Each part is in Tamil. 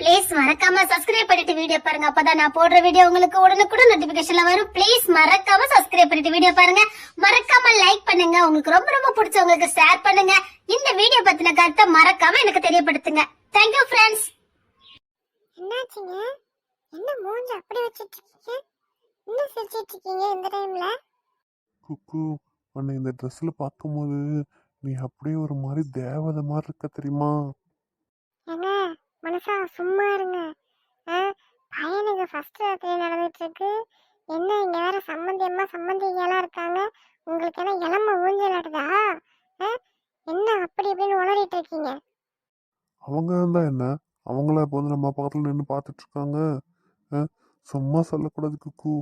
ப்ளீஸ் மறக்காம சப்ஸ்கிரைப் பண்ணிட்டு வீடியோ பாருங்க. அப்பதான் நான் போடுற வீடியோ உங்களுக்கு உடனுக்குடன் நோட்டிபிகேஷன்ல வரும். ப்ளீஸ் மறக்காம சப்ஸ்கிரைப் பண்ணிட்டு வீடியோ பாருங்க. மறக்காம லைக் பண்ணுங்க. உங்களுக்கு ரொம்ப ரொம்ப பிடிச்சவங்களுக்கு ஷேர் பண்ணுங்க. இந்த வீடியோ பத்தின கருத்தை மறக்காம எனக்கு தெரியப்படுத்துங்க. தேங்க்யூ ஃப்ரெண்ட்ஸ் என்னாச்சுங்க? என்ன மூஞ்சி அப்படி வச்சிட்டு இருக்கீங்க? இன்னும் சிரிச்சிட்டு இருக்கீங்க இந்த டைம்ல குக்கு உன்னை இந்த ட்ரெஸ்ஸில் பார்க்கும்போது நீ அப்படியே ஒரு மாதிரி தேவதை மாதிரி இருக்க தெரியுமா? மனசா சும்மா இருங்க. பையனுக்கு ஃபர்ஸ்ட் ராத்திரி நடந்துட்டு இருக்கு என்ன இங்க வேற சம்மந்தி அம்மா சம்மந்திங்கெல்லாம் இருக்காங்க. உங்களுக்கு என்ன இளம ஊஞ்சலாடுதா ஆ, என்ன அப்படி இப்படின்னு உளறிட்டு இருக்கீங்க அவங்க இருந்தா என்ன? அவங்கள இப்போ வந்து நம்ம பக்கத்தில் நின்று பார்த்துட்டு இருக்காங்க சும்மா சொல்லக்கூடாது குக்கு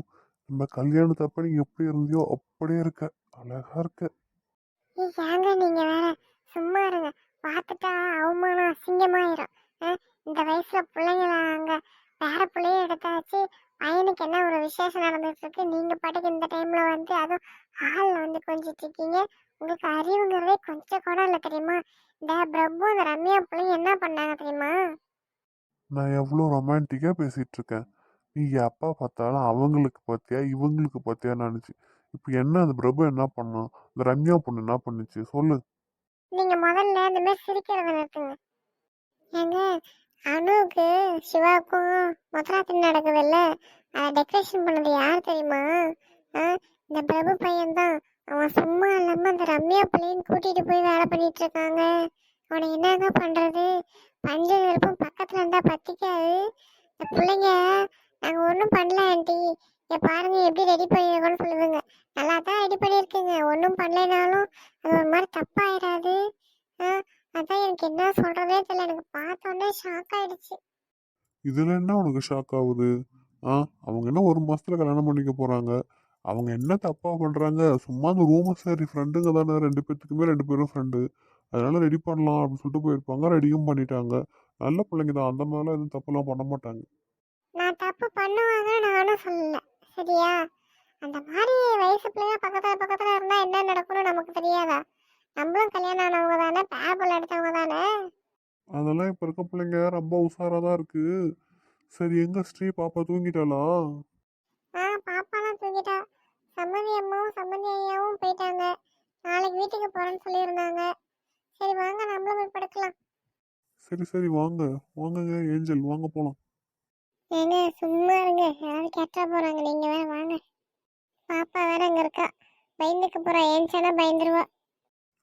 நம்ம கல்யாணத்தப்ப நீ எப்படி இருந்தியோ அப்படியே இருக்க. அழகா இருக்க. ஏங்க நீங்க வேற சும்மா இருங்க. பார்த்துட்டா அவமானம் அசிங்கமாயிரும். இந்த வயசுல பிள்ளைங்கள அங்க வேற பிள்ளைய எடுத்தாச்சு பையனுக்கு என்ன ஒரு விசேஷம் நடந்துட்டு இருக்கு நீங்க பாட்டுக்கு இந்த டைம்ல வந்து அதுவும் ஹால்ல வந்து கொஞ்சிட்டு இருக்கீங்க. உங்களுக்கு அறிவுங்கிறதே கொஞ்சம் கூட இல்லை தெரியுமா? இந்த பிரபு இந்த ரம்யா பிள்ளைங்க என்ன பண்ணாங்க தெரியுமா? நான் எவ்வளோ ரொமான்டிக்காக பேசிட்டு இருக்கேன். நீ எப்போ பார்த்தாலும் அவங்களுக்கு பார்த்தியா இவங்களுக்கு பார்த்தியா நினச்சி. இப்போ என்ன அந்த பிரபு என்ன பண்ணான்? இந்த ரம்யா பொண்ணு என்ன பண்ணுச்சு? சொல்லு. நீங்க முதல்ல இந்த மாதிரி சிரிக்கிறத நிறுத்துங்க. ஏங்க அனுவுக்கு சிவாவுக்கும் மொத்தராத்திரி நடக்குதுல்ல? அதை டெக்கரேஷன் பண்ணது யார் தெரியுமா? இந்த பிரபு பையன்தான். அவன் சும்மா இல்லாம அந்த ரம்யா பிள்ளைன்னு கூட்டிட்டு போய் வேலை பண்ணிட்டு இருக்காங்க. அவனை என்னங்க பண்றது? பஞ்ச நெருப்பும் பக்கத்துல இருந்தா பத்திக்காது. இந்த பிள்ளைங்க நாங்கள் ஒன்றும் பண்ணல ஆண்டி. இதை பாருங்க எப்படி ரெடி பண்ணியிருக்கோன்னு சொல்லுதுங்க. நல்லா தான் ரெடி பண்ணியிருக்கீங்க. ஒன்றும் பண்ணலைனாலும் அது ஒரு மாதிரி தப்பாக எனக்கு என்ன சொல்றதே தெரியல. எனக்கு பார்த்த உடனே ஷாக் ஆயிடுச்சு. இதில் என்ன உனக்கு ஷாக் ஆகுது? ஆ அவங்க என்ன ஒரு மாசத்துல கல்யாணம் பண்ணிக்க போறாங்க? அவங்க என்ன தப்பா பண்றாங்க? சும்மா அந்த ரூம சரி ஃப்ரெண்டுங்க தானே. ரெண்டு பேர்த்துக்குமே ரெண்டு பேரும் ஃப்ரெண்டு அதனால ரெடி பண்ணலாம் அப்படின்னு சொல்லிட்டு போயிருப்பாங்க. ரெடியும் பண்ணிட்டாங்க. நல்ல பிள்ளைங்க தான். அந்த மாதிரிலாம் எதுவும் தப்புலாம் பண்ண மாட்டாங்க. நான் தப்பு பண்ணுவாங்கன்னு நானும் சொல்லல. சரியா? அந்த மாதிரி வயசு பிள்ளைங்க பக்கத்துல பக்கத்துல இருந்தா என்ன நடக்கும்னு நமக்கு தெரியாதா? நம்மளும் கல்யாணம் ஆனவங்க தானே பேபிள் எடுத்தவங்க தானே? அதெல்லாம் இப்போ இருக்க பிள்ளைங்க ரொம்ப உஷாரா தான் இருக்கு. சரி எங்க ஸ்ரீ பாப்பா தூங்கிட்டாளா? ஆ பாப்பாலாம் தூங்கிட்டா. சம்மந்தி அம்மாவும் சம்மந்தி ஐயாவும் போயிட்டாங்க. நாளைக்கு வீட்டுக்கு போறேன்னு சொல்லியிருந்தாங்க. சரி வாங்க நம்மளும் போய் படுக்கலாம். சரி சரி வாங்க. வாங்கங்க ஏஞ்சல் வாங்க போலாம். ஏங்க சும்மா இருங்க. யாராவது கேட்டா போறாங்க. நீங்க வேற வாங்க. பாப்பா வேற அங்க இருக்கா. பயந்துக்கு போறா. ஏன்ச்சானா பயந்துருவா.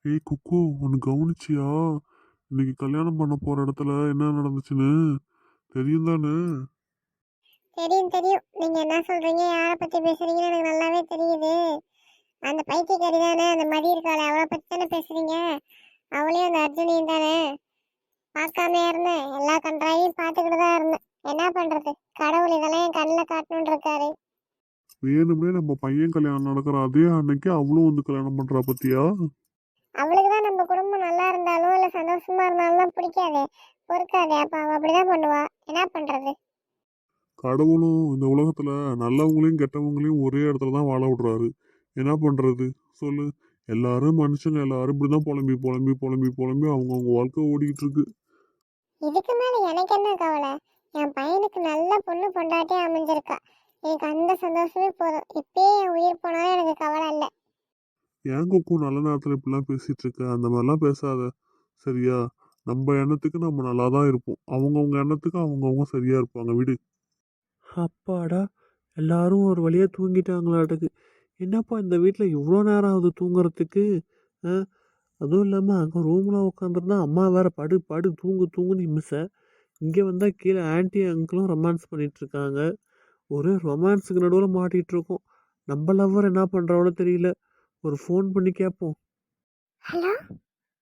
ஏய் குக்கு ஒன்று கவனிச்சியா? இன்னைக்கு கல்யாணம் பண்ண போற இடத்துல என்ன நடந்துச்சுன்னு? தெரியும் தானே? தெரியும் தெரியும். நீங்க என்ன சொல்றீங்க? யாரை பத்தி பேசுறீங்கன்னு எனக்கு நல்லாவே தெரியுது. அந்த பைத்தியக்காரி தானே? அந்த மதி இருக்காளே அவளை பத்தி தானே பேசுறீங்க? அவளையும் அந்த அர்ஜுனையும் தானே? பார்க்காம இருந்தேன். எல்லா கன்றாவையும் பார்த்துக்கிட்டு தான் இருந்தேன். என்ன பண்றது? கடவுள் இதெல்லாம் என் கண்ணில் காட்டணும்னு இருக்காரு. வேணும்னே நம்ம பையன் கல்யாணம் நடக்கிற அதே அன்னைக்கு அவளும் வந்து கல்யாணம் பண்றா பத்தியா அவளுக்கு தான் நம்ம குடும்பம் நல்லா இருந்தாலும் இல்லை சந்தோஷமா இருந்தாலும் தான் பிடிக்காது பொறுக்காது. அப்போ அவள் அப்படிதான் பண்ணுவா. என்ன பண்றது? கடவுளும் இந்த உலகத்துல நல்லவங்களையும் கெட்டவங்களையும் ஒரே இடத்துல தான் வாழ விடுறாரு. என்ன பண்றது? சொல்லு. எல்லாரும் மனுஷங்க எல்லாரும் இப்படிதான் புலம்பி புலம்பி புலம்பி புலம்பி அவங்கவுங்க வாழ்க்கை ஓடிக்கிட்டு இருக்கு. இதுக்கு மேல எனக்கு என்ன கவலை? என் பையனுக்கு நல்ல பொண்ணு பொண்டாட்டி அமைஞ்சிருக்கா. எனக்கு அந்த சந்தோஷமே போதும். இப்பயே என் உயிர் போனாலும் எனக்கு கவலை இல்லை. ஏன் குக்கு? நல்ல நேரத்துல இப்படிலாம் பேசிட்டு இருக்க. அந்த மாதிரிலாம் பேசாத. சரியா? நம்ம எண்ணத்துக்கு நம்ம நல்லா தான் இருப்போம். அவங்கவுங்க எண்ணத்துக்கு அவங்கவுங்க சரியா இருப்பாங்க. விடு. அப்பாடா. எல்லாரும் ஒரு வழியாக தூங்கிட்டாங்களாட்டுக்கு என்னப்பா இந்த வீட்டில் இவ்வளோ நேரம் ஆகுது தூங்குறதுக்கு? அதுவும் இல்லாமல் அங்கே ரூமில் உட்காந்துருந்தா அம்மா வேற படு படு தூங்கு தூங்குன்னு மிஸ்ஸை. இங்கே வந்தால் கீழே ஆன்ட்டி அங்கிளும் ரொமான்ஸ் பண்ணிட்டு இருக்காங்க ஒரே ரொமான்ஸுக்கு நடுவில் மாட்டிகிட்டு இருக்கோம் நம்ம லவ்வர் என்ன பண்ணுறாவளோ தெரியல. ஒரு ஃபோன் பண்ணி கேட்போம் ஹலோ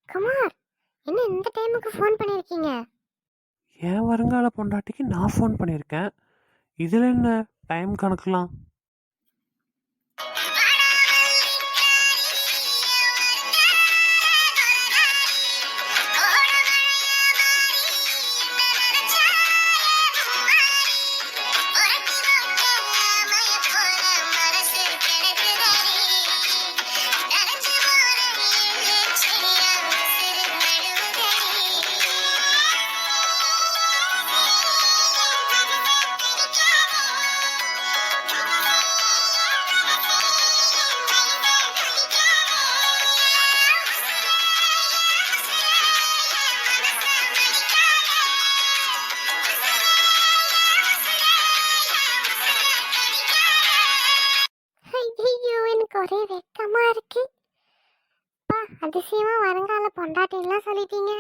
குமார் என்ன இந்த டைமுக்கு ஃபோன் பண்ணியிருக்கீங்க என் வருங்கால பொண்டாட்டிக்கு நான் ஃபோன் பண்ணியிருக்கேன் இதில் என்ன டைம் கணக்குலாம்? ஒரே வெக்கமா இருக்கு. அப்பா அதிசயமா வருங்கால பொண்டாட்டின்லாம் சொல்லிட்டீங்க.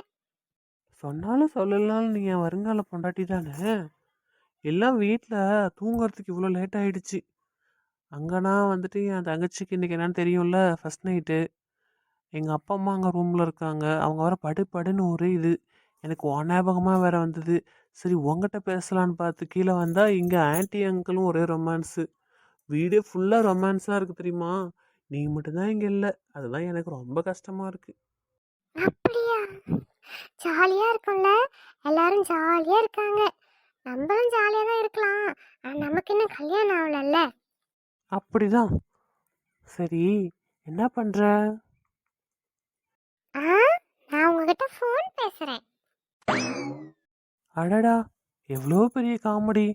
சொன்னாலும் சொல்லலாம் நீ என் வருங்கால பொண்டாட்டி தானே? எல்லாம் வீட்டில் தூங்குறதுக்கு இவ்வளோ லேட் ஆயிடுச்சு. அங்கனா வந்துட்டு என் தங்கச்சிக்கு இன்னைக்கு என்னன்னு தெரியும்ல ஃபஸ்ட் நைட்டு எங்கள் அப்பா அம்மா அங்கே ரூமில் இருக்காங்க. அவங்க வர படு படுன்னு ஒரே இது. எனக்கு உன் ஞாபகமாக வந்தது. சரி உங்ககிட்ட பேசலான்னு பார்த்து கீழே வந்தால் இங்கே ஆன்ட்டி அங்கிளும் ஒரே ரொமான்ஸு வீடே ஃபுல்லாக ரொமான்ஸாக இருக்குது தெரியுமா? நீ மட்டும்தான் இங்கே இல்லை. அதுதான் எனக்கு ரொம்ப கஷ்டமாக இருக்குது அப்படியா? ஜாலியா இருக்கும்ல? எல்லாரும் ஜாலியா இருக்காங்க. நம்மளும் ஜாலியா தான் இருக்கலாம். ஆனா நமக்கு இன்னும் கல்யாணம் ஆகலல்ல. அப்படிதான். சரி என்ன பண்ணுற ஆ நான் உங்ககிட்ட ஃபோன் பேசுறேன். அடடா எவ்வளோ பெரிய காமெடி.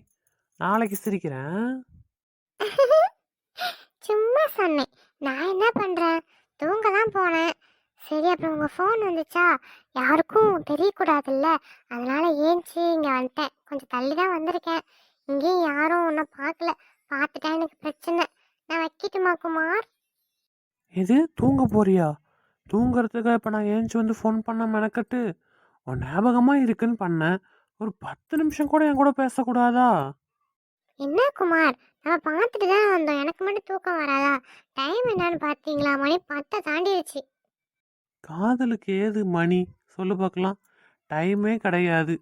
நாளைக்கு சிரிக்கிறேன். சும்மா சொன்னேன். நான் என்ன பண்ணுறேன் தூங்க தான் போனேன். சரி அப்புறம் உங்கள் ஃபோன் வந்துச்சா? யாருக்கும் தெரியக்கூடாதுல்ல. அதனால் ஏஞ்சி இங்கே வந்துட்டேன். கொஞ்சம் தள்ளி தான் வந்திருக்கேன். இங்கேயும் யாரும் ஒன்றும் பார்க்கல. பார்த்துட்டா எனக்கு பிரச்சனை. நான் வைக்கட்டுமா குமார்? எது? தூங்க போறியா? தூங்குறதுக்காக இப்போ நான் ஏஞ்சி வந்து ஃபோன் பண்ண மெனக்கட்டு? உன் ஞாபகமாக இருக்குன்னு பண்ணேன். ஒரு பத்து நிமிஷம் கூட என் கூட பேசக்கூடாதா? என்ன குமார்? நம்ம பார்த்துட்டு தான் வந்தோம். எனக்கு மட்டும் தூக்கம் வராதா? டைம் என்னன்னு பார்த்தீங்களா மணி? பத்தை தாண்டிடுச்சு காதலுக்கு ஏது மணி? சொல்லு பார்க்கலாம். டைமே கிடையாது.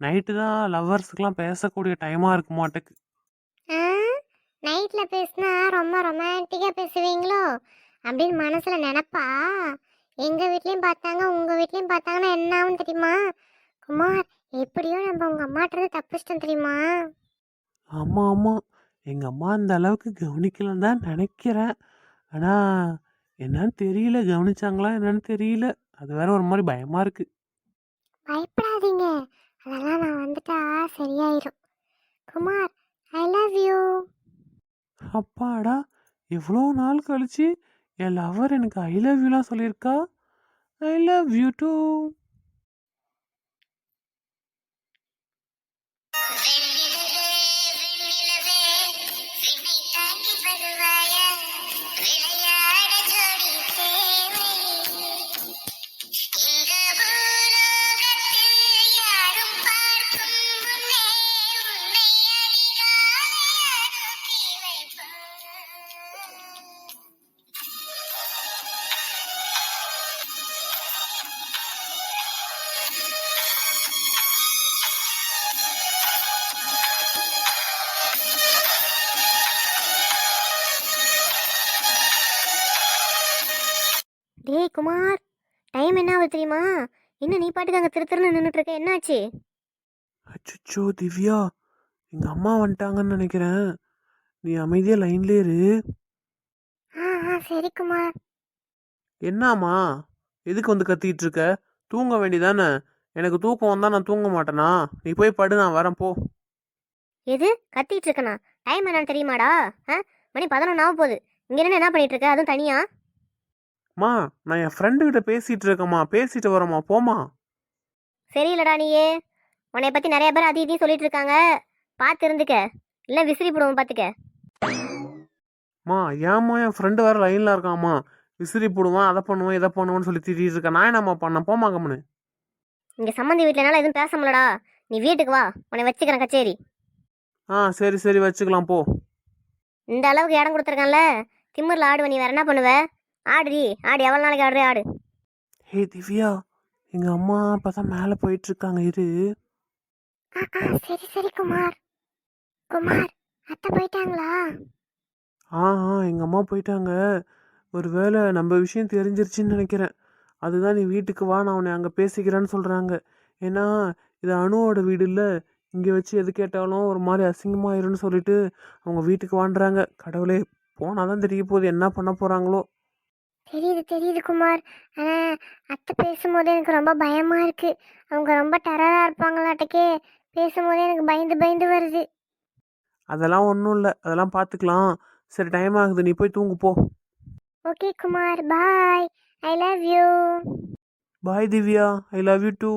நைட்டு தான் லவ்வர்ஸுக்கெலாம் பேசக்கூடிய டைமாக இருக்க மாட்டேக்கு. ஆ? நைட்டில் பேசினா ரொம்ப ரொமான்டிக்காக பேசுவீங்களோ? அப்படின்னு மனசில் நினப்பா? எங்கள் வீட்லேயும் பார்த்தாங்க உங்கள் வீட்லேயும் பார்த்தாங்கன்னா என்ன ஆகும் தெரியுமா? குமார் எப்படியோ நம்ம உங்கள் அம்மாட்டிருந்து தப்பிச்சிட்டோம் தெரியுமா? ஆமாம் ஆமாம் எங்கள் அம்மா அந்த அளவுக்கு கவனிக்கலன்னு தான் நினைக்கிறேன். ஆனால் என்னன்னு தெரியல. கவனிச்சாங்களா என்னன்னு தெரியல. அது வேற ஒரு மாதிரி பயமாக இருக்குது பயப்படாதீங்க. அதெல்லாம் நான் வந்துட்டா சரியாயிரும். குமார் ஐ லவ் யூ அப்பாடா எவ்வளோ நாள் கழிச்சு என் லவர் எனக்கு ஐ லவ் யூலாம் சொல்லியிருக்கா? ஐ லவ் யூ டூ டேய் குமார் டைம் என்ன ஆகுது தெரியுமா? என்ன நீ பாட்டுக்கு அங்கே திரு திருன்னு நின்றுட்டு இருக்க என்னாச்சு? அச்சோ திவ்யா எங்கள் அம்மா வந்துட்டாங்கன்னு நினைக்கிறேன். நீ அமைதியாக லைன்லேயே இரு. ஆ ஆ சரி குமார். என்னாம்மா? எதுக்கு வந்து கத்திட்டு இருக்க தூங்க வேண்டியதானே? எனக்கு தூக்கம் வந்தால் நான் தூங்க மாட்டேனா? நீ போய் படு நான் வரேன் போ. எது? கத்திட்டு இருக்கனா டைம் என்னன்னு தெரியுமாடா? ஆ மணி பதினொன்று ஆக போகுது. இங்கே என்ன என்ன பண்ணிட்டு இருக்க அதுவும் தனியா? அம்மா நான் என் ஃப்ரெண்டுக்கிட்ட பேசிகிட்டு இருக்கேம்மா. பேசிட்டு வரேம்மா. போம்மா. சரியில்லடா நீயே. உன்னை பற்றி நிறைய பேர் அது இதையும் சொல்லிட்டு இருக்காங்க. பார்த்து இருந்துக்க. இல்லை விசிறி போடுவோம் பார்த்துக்க அம்மா ஏம்மா என் ஃப்ரெண்டு வேறு லைனில் இருக்காம்மா. விசிறி போடுவான் அதை பண்ணுவான் இதை பண்ணுவான்னு சொல்லி திட்டிகிட்டு இருக்கேன் நான் என்னம்மா பண்ணேன் போம்மா கம்முன்னு இங்கே சம்மந்தி வீட்டில் என்னால் எதுவும் பேச முடியலடா. நீ வீட்டுக்கு வா. உன்னை வச்சுக்கிறேன் கச்சேரி. ஆ சரி சரி. வச்சுக்கலாம் போ. இந்த அளவுக்கு இடம் கொடுத்துருக்கான்ல. திமிரில் ஆடுவ நீ. வேற என்ன பண்ணுவ? ஆடுடி ஆடு எவ்வளோ நாளைக்கு ஆடுறே ஆடு. ஹே திவ்யா எங்கள் அம்மா இப்போ தான் மேலே போயிட்டுருக்காங்க இரு. சரி சரி குமார். குமார் அத்தை போயிட்டாங்களா? ஆ ஆ எங்கள் அம்மா போயிட்டாங்க. ஒரு வேளை நம்ம விஷயம் தெரிஞ்சிருச்சுன்னு நினைக்கிறேன். அதுதான் நீ வீட்டுக்கு வா நான் உன்னை அங்கே பேசிக்கிறேன்னு சொல்கிறாங்க ஏன்னா இது அணுவோட வீடு இல்லை. இங்கே வச்சு எது கேட்டாலும் ஒரு மாதிரி அசிங்கமாயிரும்னு சொல்லிட்டு அவங்க வீட்டுக்கு வாண்டுறாங்க கடவுளே போனால் தான் தெரிய போகுது என்ன பண்ண போகிறாங்களோ தெரியுது தெரியுது குமார். ஆனால் அத்தை பேசும்போது எனக்கு ரொம்ப பயமாக இருக்கு. அவங்க ரொம்ப டெரராக இருப்பாங்களாட்டக்கே பேசும்போது எனக்கு பயந்து பயந்து வருது. அதெல்லாம் ஒன்றும் இல்லை. அதெல்லாம் பார்த்துக்கலாம் சரி டைம் ஆகுது. நீ போய் தூங்கு போ. Okay Kumar. Bye I love you bye Divya. I love you too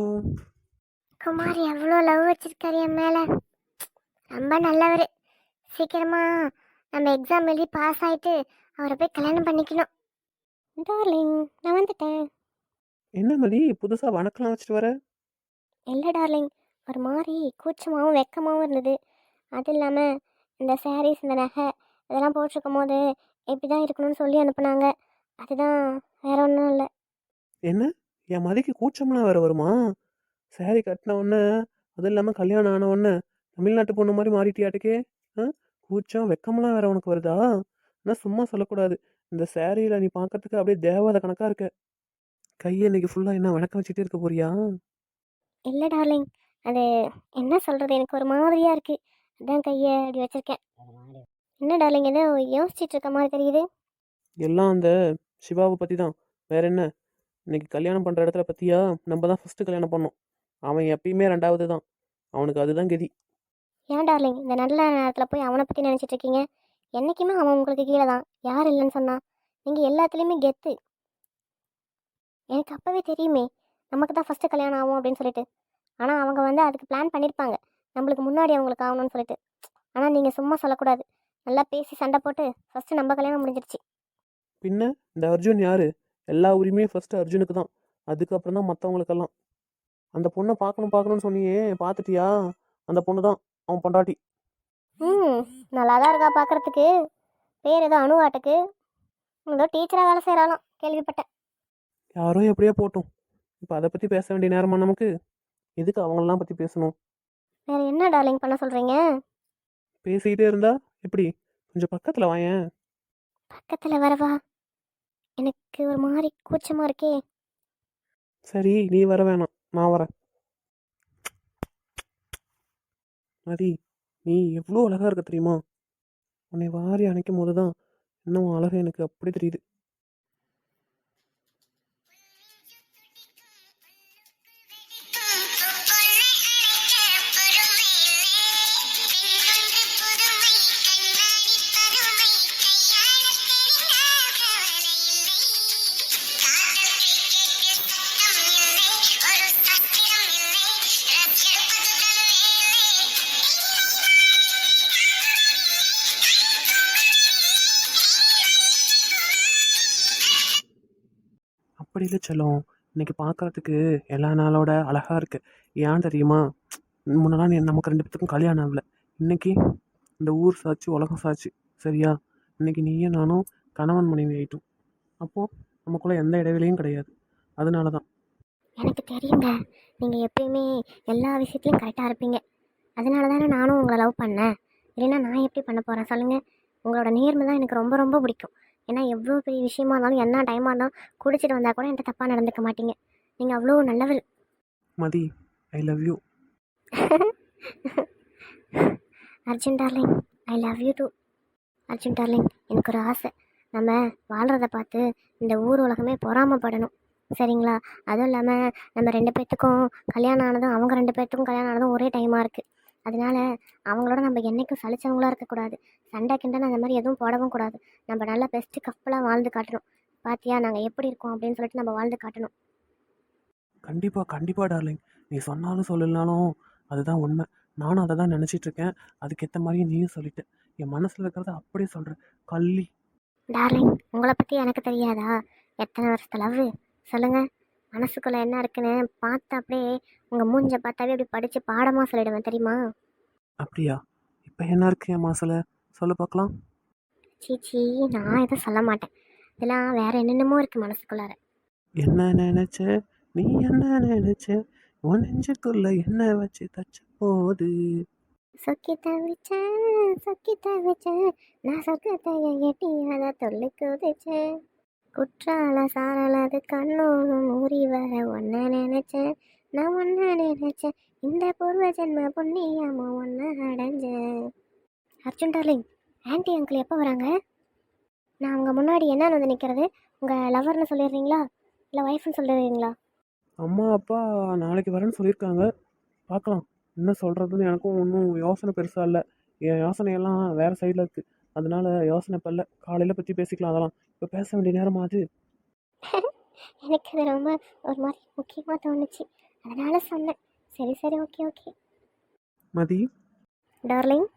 Kumar எவ்வளோ லவ் வச்சிருக்காரு என் மேலே. ரொம்ப நல்லவர். சீக்கிரமா நம்ம எக்ஸாம் எழுதி பாஸ் ஆயிட்டு அவரை போய் கல்யாணம் பண்ணிக்கணும். டார்லிங் நான் வந்துட்டேன். என்ன மதி புதுசாக வணக்கம்லாம் வச்சுட்டு வர? இல்லை டார்லிங் ஒரு மாதிரி கூச்சமாகவும் வெக்கமாகவும் இருந்தது. அது இல்லாமல் இந்த சாரீஸ் இந்த நகை இதெல்லாம் போட்டிருக்கும் போது இப்படி தான் இருக்கணும்னு சொல்லி அனுப்புனாங்க. அதுதான் வேற ஒன்றும் இல்லை. என்ன? என் மதிக்கு கூச்சம்லாம் வேற வருமா? saree கட்டின உடனே அதுவும் இல்லாமல் கல்யாணம் ஆன உடனே தமிழ்நாட்டு பொண்ணு மாதிரி மாறிட்டியாட்டுக்கே? ஆ? கூச்சம் வெக்கம்லாம் வேற உனக்கு வருதா? ஆனால் சும்மா சொல்லக்கூடாது. இந்த சேரீல நீ பார்க்கறதுக்கு அப்படியே தேவதை கணக்காக இருக்க. கையை இன்னைக்கு ஃபுல்லாக என்ன வணக்கம் வச்சுட்டே இருக்க போறியா? இல்லை டார்லிங். அது என்ன சொல்கிறது எனக்கு ஒரு மாதிரியாக இருக்குது அதான் கையை அப்படி வச்சுருக்கேன். என்ன டார்லிங்? ஏதோ யோசிச்சிட்டு இருக்க மாதிரி தெரியுது. எல்லாம் அந்த சிவாவை பற்றி தான் வேற என்ன? இன்னைக்கு கல்யாணம் பண்ணுற இடத்துல பற்றியா நம்ம தான் ஃபஸ்ட்டு கல்யாணம் பண்ணோம். அவன் எப்பயுமே ரெண்டாவது தான் அவனுக்கு அதுதான் கதி. ஏன் டார்லிங்? இந்த நல்ல நேரத்தில் போய் அவனை பற்றி நினச்சிட்டு இருக்கீங்க. என்றைக்குமே அவன் உங்களுக்கு கீழே தான். யார் இல்லைன்னு சொன்னா? நீங்கள் எல்லாத்துலேயுமே கெத்து. எனக்கு அப்போவே தெரியுமே நமக்கு தான் ஃபஸ்ட்டு கல்யாணம் ஆகும் அப்படின்னு சொல்லிட்டு. ஆனால் அவங்க வந்து அதுக்கு பிளான் பண்ணியிருப்பாங்க நம்மளுக்கு முன்னாடி அவங்களுக்கு ஆகணும்னு சொல்லிட்டு. ஆனால் நீங்கள் சும்மா சொல்லக்கூடாது. நல்லா பேசி சண்டை போட்டு ஃபஸ்ட்டு நம்ம கல்யாணம் முடிஞ்சிருச்சு. பின்ன இந்த அர்ஜுன் யாரு? எல்லா உரிமையும் ஃபஸ்ட்டு அர்ஜுனுக்கு தான். அதுக்கப்புறம் தான் மற்றவங்களுக்கெல்லாம் அந்த பொண்ணை பார்க்கணும் பார்க்கணும்னு சொன்னியே பார்த்துட்டியா? அந்த பொண்ணு தான் அவன் பொண்டாட்டி. ம் நல்லா தான் இருக்கா பார்க்குறதுக்கு பேர் ஏதோ அணுவாட்டுக்கு ஏதோ டீச்சராக வேலை செய்கிறாலாம் கேள்விப்பட்டேன். யாரோ எப்படியோ போட்டும். இப்போ அதை பற்றி பேச வேண்டிய நேரமா நமக்கு? எதுக்கு அவங்களெல்லாம் பற்றி பேசணும்? வேறு என்ன டார்லிங் பண்ண சொல்கிறீங்க பேசிக்கிட்டே இருந்தா எப்படி? கொஞ்சம் பக்கத்தில் வாயேன் பக்கத்தில் வரவா? எனக்கு ஒரு மாதிரி கூச்சமாக இருக்கே. சரி நீ வர வேணாம். நான் வரேன். மதி. நீ எவ்வளோ அழகாக இருக்க தெரியுமா? உன்னை வாரி அணைக்கும் போது தான் இன்னும் அழகு எனக்கு அப்படி தெரியுது. அப்படி இல்லை செல்லம். இன்னைக்கு பார்க்கறதுக்கு எல்லா நாளோட அழகாக இருக்குது ஏன் தெரியுமா? முன்னெல்லாம் நமக்கு ரெண்டு பேத்துக்கும் கல்யாணம் ஆகல. இன்னைக்கு இந்த ஊர் சாட்சி உலகம் சாட்சி சரியா? இன்னைக்கு நீயும் நானும் கணவன் மனைவி ஆகிட்டோம் அப்போது நமக்குள்ளே எந்த இடைவெளியும் கிடையாது. அதனால தான் எனக்கு தெரியுங்க. நீங்கள் எப்பயுமே எல்லா விஷயத்துலையும் கரெக்டாக இருப்பீங்க. அதனால தானே நானும் உங்களை லவ் பண்ணேன். இல்லைன்னா நான் எப்படி பண்ண போகிறேன் சொல்லுங்கள் உங்களோட நேர்மை தான் எனக்கு ரொம்ப ரொம்ப பிடிக்கும். ஏன்னா எவ்வளோ பெரிய விஷயமா இருந்தாலும் என்ன டைமாக இருந்தாலும் குடிச்சிட்டு வந்தால் கூட என்கிட்ட தப்பாக நடந்துக்க மாட்டீங்க. நீங்கள் அவ்வளோ நல்லவர் Mathi I love you Arjun darling I love you too Arjun darling எனக்கு ஒரு ஆசை. நம்ம வாழ்கிறத பார்த்து இந்த ஊர் உலகமே பொறாமப்படணும். சரிங்களா? அதுவும் இல்லாமல் நம்ம ரெண்டு பேர்த்துக்கும் கல்யாணம் ஆனதும் அவங்க ரெண்டு பேர்த்துக்கும் கல்யாணம் ஆனதும் ஒரே டைமாக இருக்குது அதனால அவங்களோட நம்ம என்றைக்கும் சலிச்சவங்களா இருக்கக்கூடாது. சண்டை கிண்டனை அந்த மாதிரி எதுவும் போடவும் கூடாது. நம்ம நல்லா பெஸ்ட்டு கப்பலாக வாழ்ந்து காட்டணும். பாத்தியா? நாங்கள் எப்படி இருக்கோம் அப்படின்னு சொல்லிட்டு நம்ம வாழ்ந்து காட்டணும். கண்டிப்பாக கண்டிப்பாக டார்லிங் நீ சொன்னாலும் சொல்லலனாலும் அதுதான் உண்மை. நானும் அதை தான் நினச்சிட்டு இருக்கேன். அதுக்கேற்ற மாதிரியே நீயும் சொல்லிட்ட. என் மனசில் இருக்கிறத அப்படியே சொல்கிறேன் கள்ளி. டார்லிங் உங்களை பற்றி எனக்கு தெரியாதா? எத்தனை வருஷத்து லவ்? சொல்லுங்கள் மனசுக்குள்ளே என்ன இருக்குன்னு பார்த்து அப்படியே உங்கள் மூஞ்ச பார்த்தாவே அப்படி படித்து பாடமாக சொல்லிடுவேன் தெரியுமா? அப்படியா? இப்போ என்ன இருக்கு என் மனசில்? சொல்ல பார்க்கலாம். சீச்சி நான் எதுவும் சொல்ல மாட்டேன். இதெல்லாம் வேற என்னென்னமோ இருக்குது மனசுக்குள்ளார. என்ன நினைச்ச? நீ என்ன நினைச்ச? உன் நெஞ்சுக்குள்ள என்ன வச்சு தச்ச போது? சொக்கி தவிச்சேன் சொக்கி தவிச்சேன் நான் சொக்கத்தை எட்டி அதை தொல்லை குதிச்சேன் குற்றால சாரலது கண்ணோடு மூறி வர ஒன்ன நினைச்சேன் நான் ஒன்ன நினைச்சேன் இந்த பூர்வ ஜென்ம புண்ணியமா ஒன்ன அடைஞ்சேன் அர்ஜுன் டார்லிங் ஆன்ட்டி அங்கிள் எப்போ வராங்க? நான் அவங்க முன்னாடி என்னன்னு வந்து நிற்கிறது உங்கள் லவர்னு சொல்லிடுறீங்களா? இல்லை ஒய்ஃப்னு சொல்லிடுறீங்களா? அம்மா அப்பா நாளைக்கு வரேன்னு சொல்லியிருக்காங்க. பார்க்கலாம். என்ன சொல்கிறதுன்னு எனக்கும் ஒன்றும் யோசனை பெருசாக இல்லை. என் யோசனையெல்லாம் வேறு சைடில் இருக்குது அதனால யோசனை இப்போ இல்லை காலையில் பற்றி பேசிக்கலாம் அதெல்லாம். இப்போ பேச வேண்டிய நேரமா அது எனக்கு அது ரொம்ப ஒரு மாதிரி முக்கியமாக தோணுச்சு. அதனால சொன்னேன். சரி சரி ஓகே ஓகே. மதி. டார்லிங்